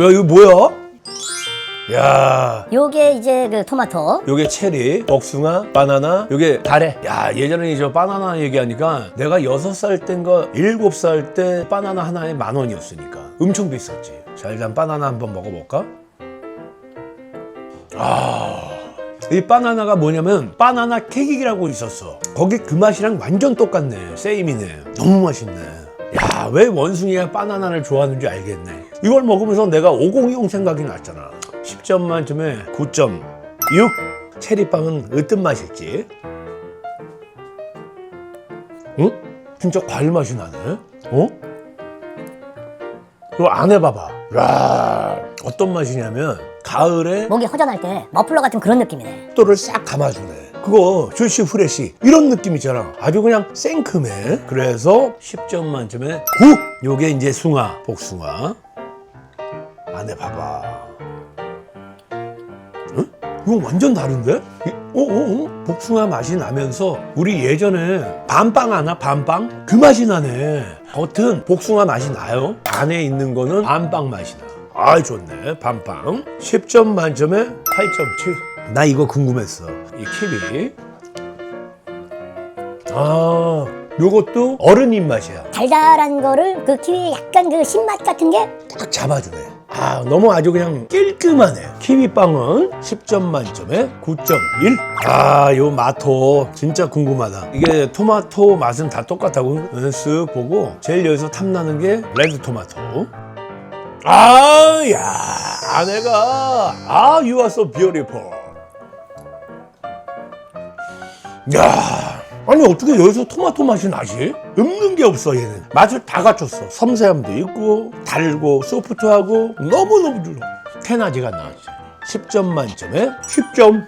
야 이거 뭐야? 야 요게 이제 그 토마토. 요게 체리, 복숭아, 바나나, 요게 다래. 야, 예전에 저 바나나 얘기하니까 내가 여섯 살 땐가 일곱 살 때 바나나 하나에 만 원이었으니까 엄청 비쌌지. 자, 일단 바나나 한번 먹어볼까? 아, 이 바나나가 뭐냐면 바나나 케이크라고 있었어. 거기 그 맛이랑 완전 똑같네. 세임이네. 너무 맛있네. 야, 왜 원숭이가 바나나를 좋아하는지 알겠네. 이걸 먹으면서 내가 502형 생각이 났잖아. 10점 만점에 9.6. 체리빵은 으뜸 맛일지. 응? 진짜 과일 맛이 나네. 어? 이거 안 해봐봐. 야, 어떤 맛이냐면 가을에 목이 허전할 때 머플러 같은 그런 느낌이네. 또를 싹 감아주네. 그거 주시 후레시 이런 느낌 있잖아. 아주 그냥 생큼해. 그래서 10점 만점에 9. 요게 이제 숭아, 복숭아. 안에 봐봐. 응? 이거 완전 다른데? 이- 어, 어, 어? 복숭아 맛이 나면서 우리 예전에 밤빵 하나? 밤빵? 그 맛이 나네. 겉은 복숭아 맛이 나요. 안에 있는 거는 밤빵 맛이 나. 아, 좋네. 밤빵. 10점 만점에 8.7. 나 이거 궁금했어. 이 키위. 아, 요것도 어른 입맛이야. 달달한 거를 그 키위에 약간 그 신맛 같은 게 딱 잡아주네. 아, 너무 아주 그냥 깔끔하네. 키위빵은 10점 만점에 9.1. 아, 요 마토 진짜 궁금하다. 이게 토마토 맛은 다 똑같다고 쓱 보고 제일 여기서 탐나는 게 레드 토마토. 아, 야, 아내가 아, you are so beautiful. 야, 아니 어떻게 여기서 토마토 맛이 나지? 없는 게 없어 얘는. 맛을 다 갖췄어. 섬세함도 있고 달고 소프트하고 너무 너무 좋아. 테나지가 나왔지. 10점 만점에 10점.